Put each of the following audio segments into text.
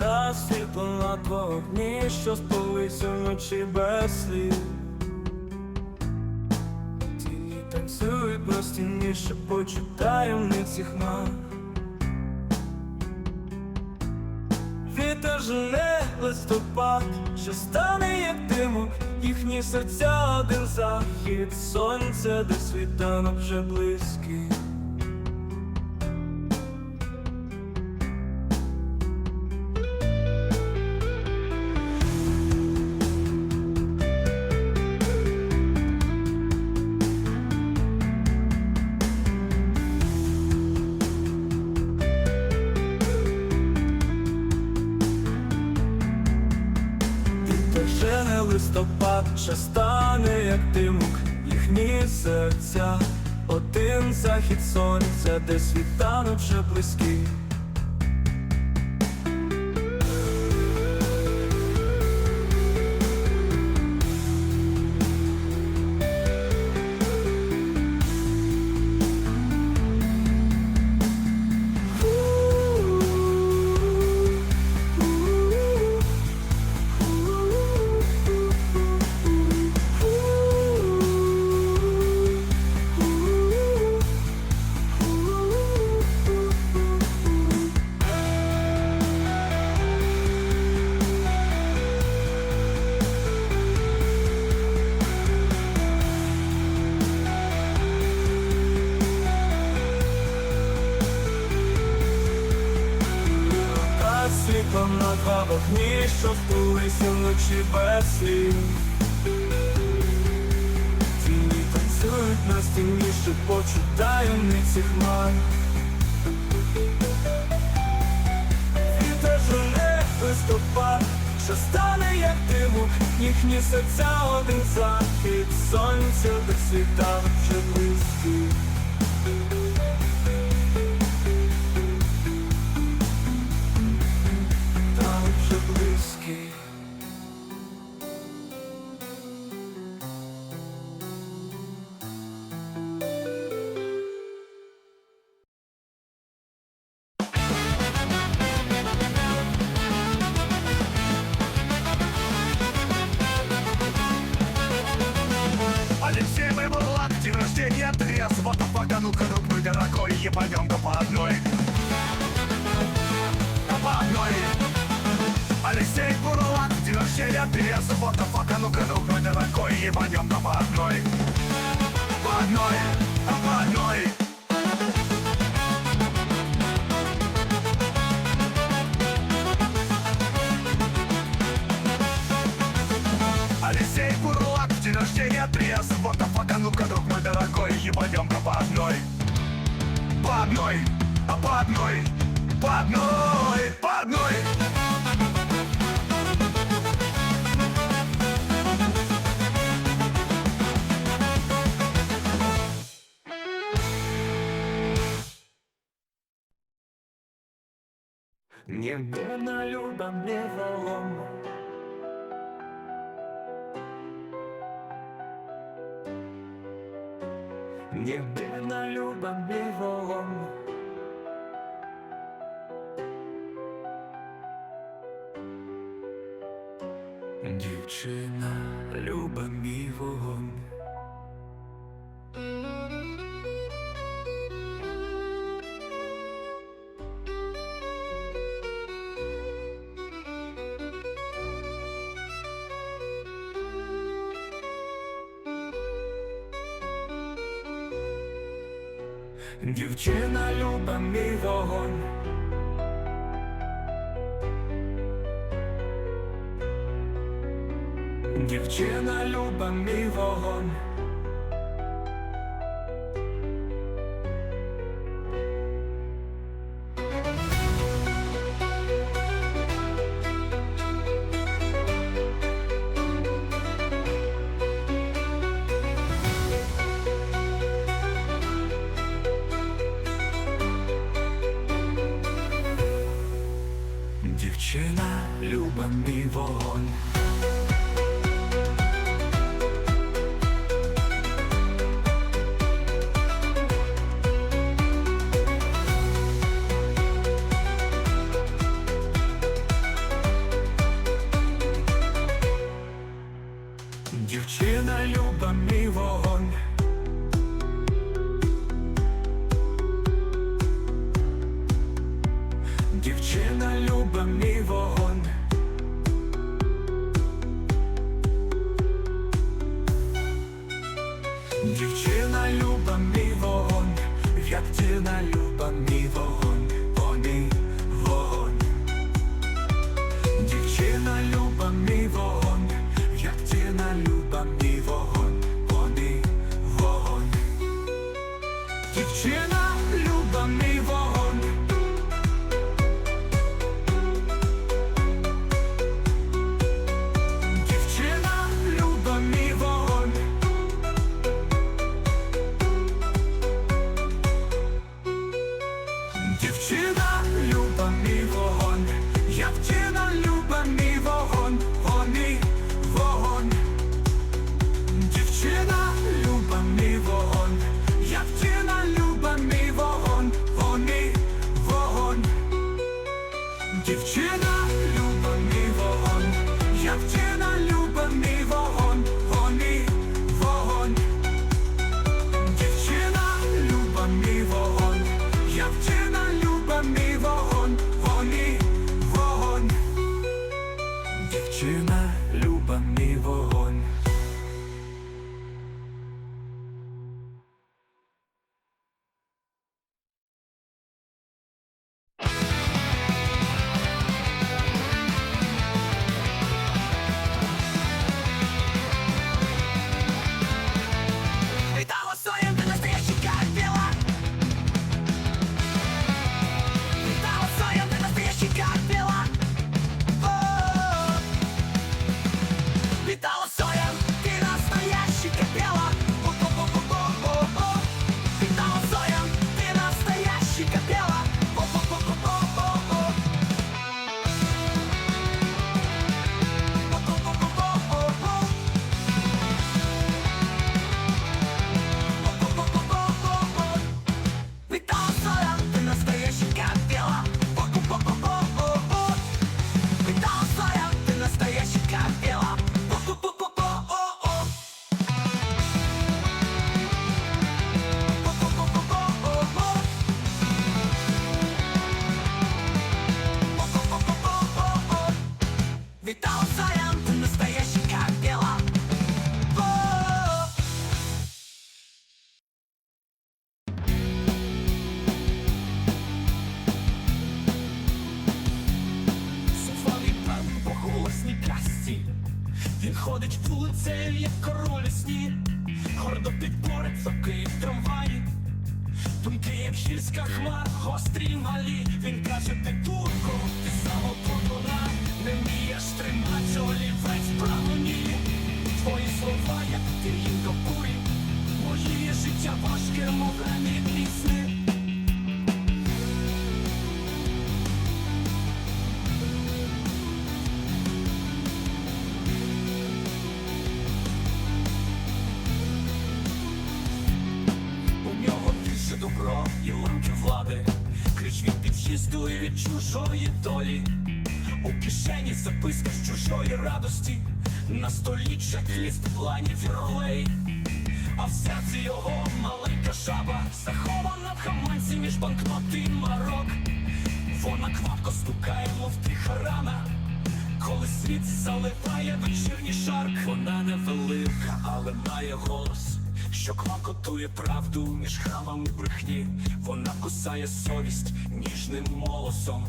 та світло на вогні, що спалися вночі без слів. Тіні танцюють на стіні, шепочуть таємниці хмар. Вітер жене листопад, що стане як димок, їхні серця один захід, сонце, де світанок вже близький. Листопад, ще стане як димок, їхні серця, один захід сонця, де світанок вже близький. Впилися вночі без слів. Тіні на стіні, шепочуть таємниці хмар. Вітер жене листопад, що стане як димок, їхні серця один захід, сонця до світанок вже близький. Друг мой дорогой И пойдем-ка по одной По одной, а по одной Алексей Бурлак, день рождения трез Вот а ну-ка, друг мой дорогой И пойдем-ка по одной. По одной, а по одной По одной, по одной Єдина люба не волом. Єдина люба не волом. Дівчина, люба мій вогонь. Дівчина, люба мій вогонь. тебе мій вогонь. Дівчина люба мій вогонь. Дівчина люба ходить вулицею, як король сні. Гордо підбореться Київ трамваї. Думки, як гірська хмар, гострі малі. Він каже, ти турко, ти самоподора Не вмієш тримати олівець правоні Твої слова, як тир'їн до бурі Моє життя важке, мов гранітні сни від від чужої долі. У кишені записка з чужої радості, на столі чек-ліст планів і ролей. А в серці його маленька жаба, захована в хаманці між банкноти і марок. Вона квапко стукає, мов тиха рана. Коли світ заливає вечірній шарк, вона невелика, але має голос, що клокотує правду між храмами брехні. Вона кусає совість ніжним молосом.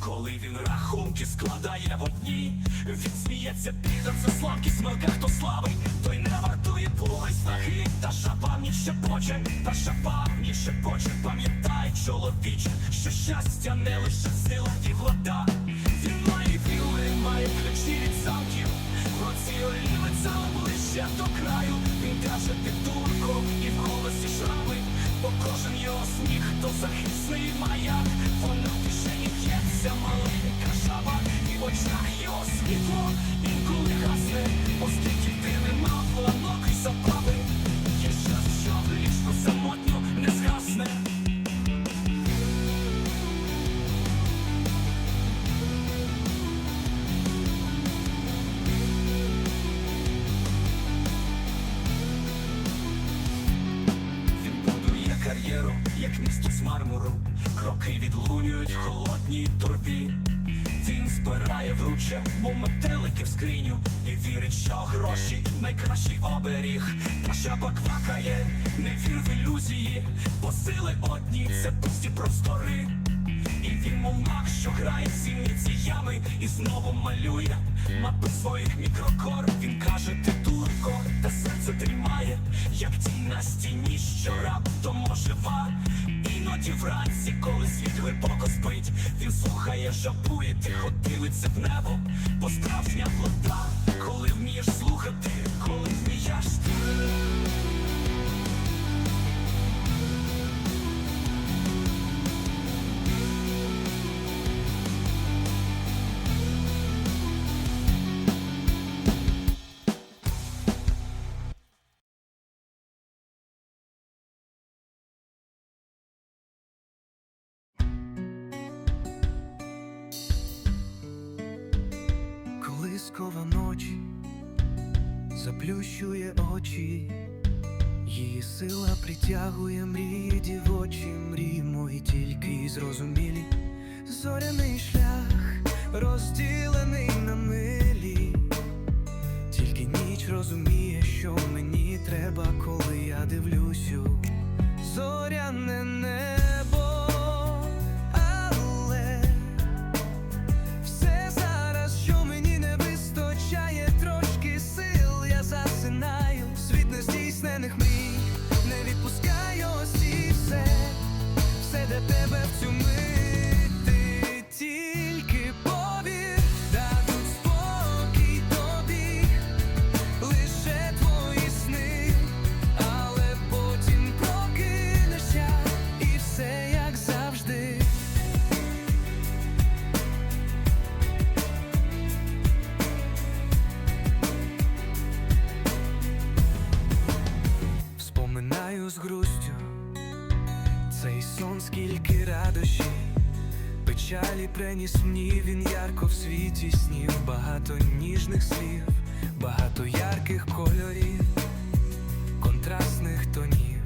Коли він рахунки складає в одній, він сміється підар за слабкість мелка, хто слабий, той не вартує були снаги, та в ній шепоче, та шапа в ній шепоче, пам'ятай, чоловіче, що щастя не лише сила як місто з мармуру, кроки відлунюють в холодній торбі. один збирає вруче, мов метелики в скриню. І вірить, що гроші найкращий оберіг. Наша квакає, не вір в ілюзії, бо сили одні це пусті простори. І він мов маг, що грає зімниці ями. І знову малює мапи своїх мікрокор. Він каже, ти дурко, та серце тримає, як тінь на стіні, що раптом ожива Іноді вранці, коли світ глибоко спить, він слухає, жабує, тихо дивиться в небо, бо справжня вода, коли вмієш слухати, Колискова ночі заплющує очі, її сила притягує мрії дівочі, мрії мої тільки зрозумілі. Зоряний шлях розділений на милі, тільки ніч розуміє, що мені треба, коли я дивлюся. Зоряне небо, радощі, печалі приніс мені він ярко в світі снів, багато ніжних слів, багато ярких кольорів, контрастних тонів,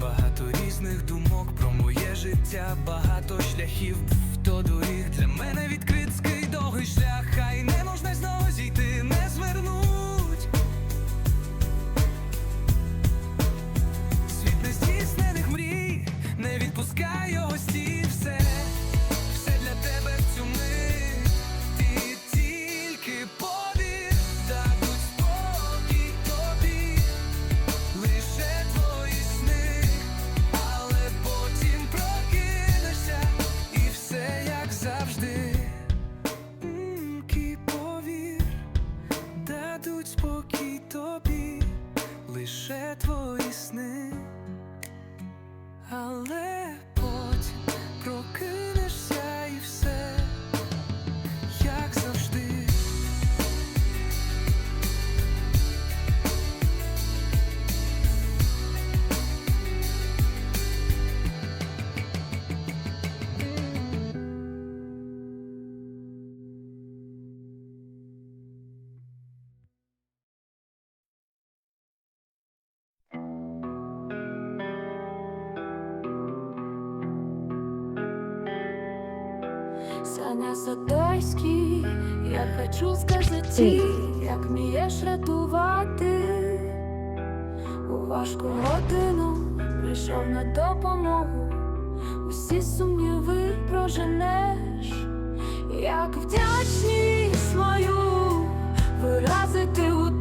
багато різних думок про моє життя, багато шляхів до доріг. Для мене відкритський довгий шлях, хай не можна знову зійти, не звернуть. Не відпускай Саня Садойський, я хочу сказати, як вмієш рятувати. У важку годину прийшов на допомогу, усі сумніви проженеш, як вдячність свою виразити у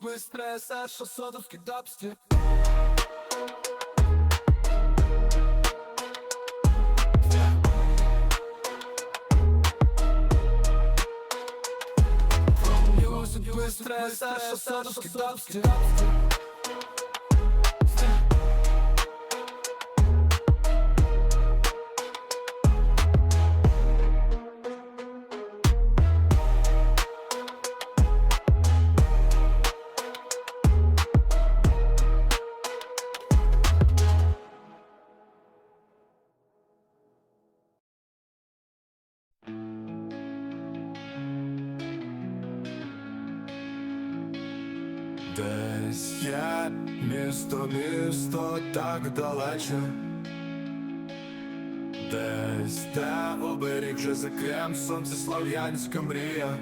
Быстрая Саша, содовский дабстеп Мьюзик, быстрая Саша, содовский дабстеп так далече, десь де оберіг вже за крем сонце слав'янська мрія,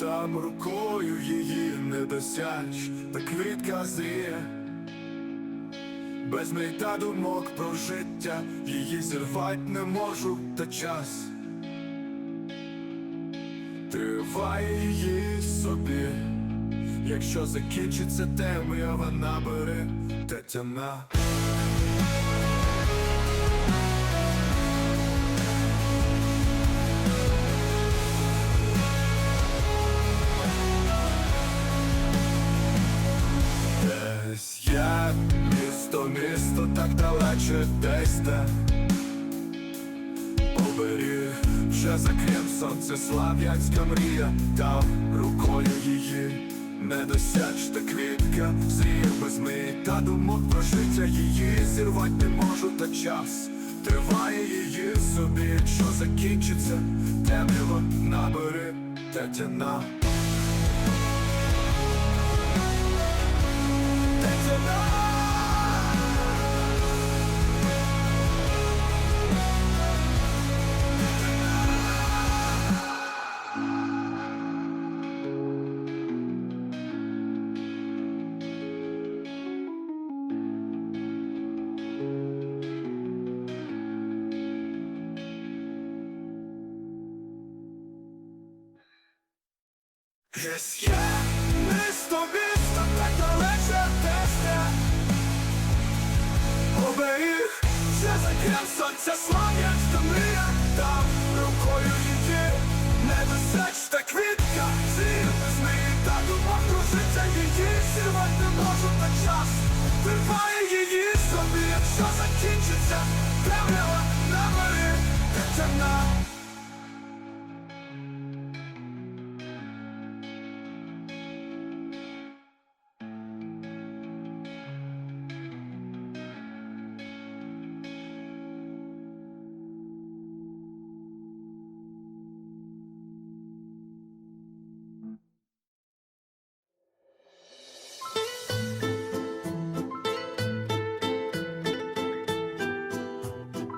там рукою її не досяч, та квітка зріє, без мрій та думок про життя, її зірвать не можу, та час. Триває її собі, якщо закінчиться темрява, набери тетяна. Десь я, місто, місто так далече, десь те оберіг вже за крем сонце слав'янська мрія, там рукою її не досячта квітка, зрів без мрій та думок про життя її зірвать не можу, та час триває її собі, що закінчиться темрява, набери. Тетяна. Крем сонця слав'янська мрія Там рукою її не досячта квітка Зір без неї та дума кружиться її. Сірвать не можу на час Триває її собі, якщо закінчиться Темрява на морі, тетяна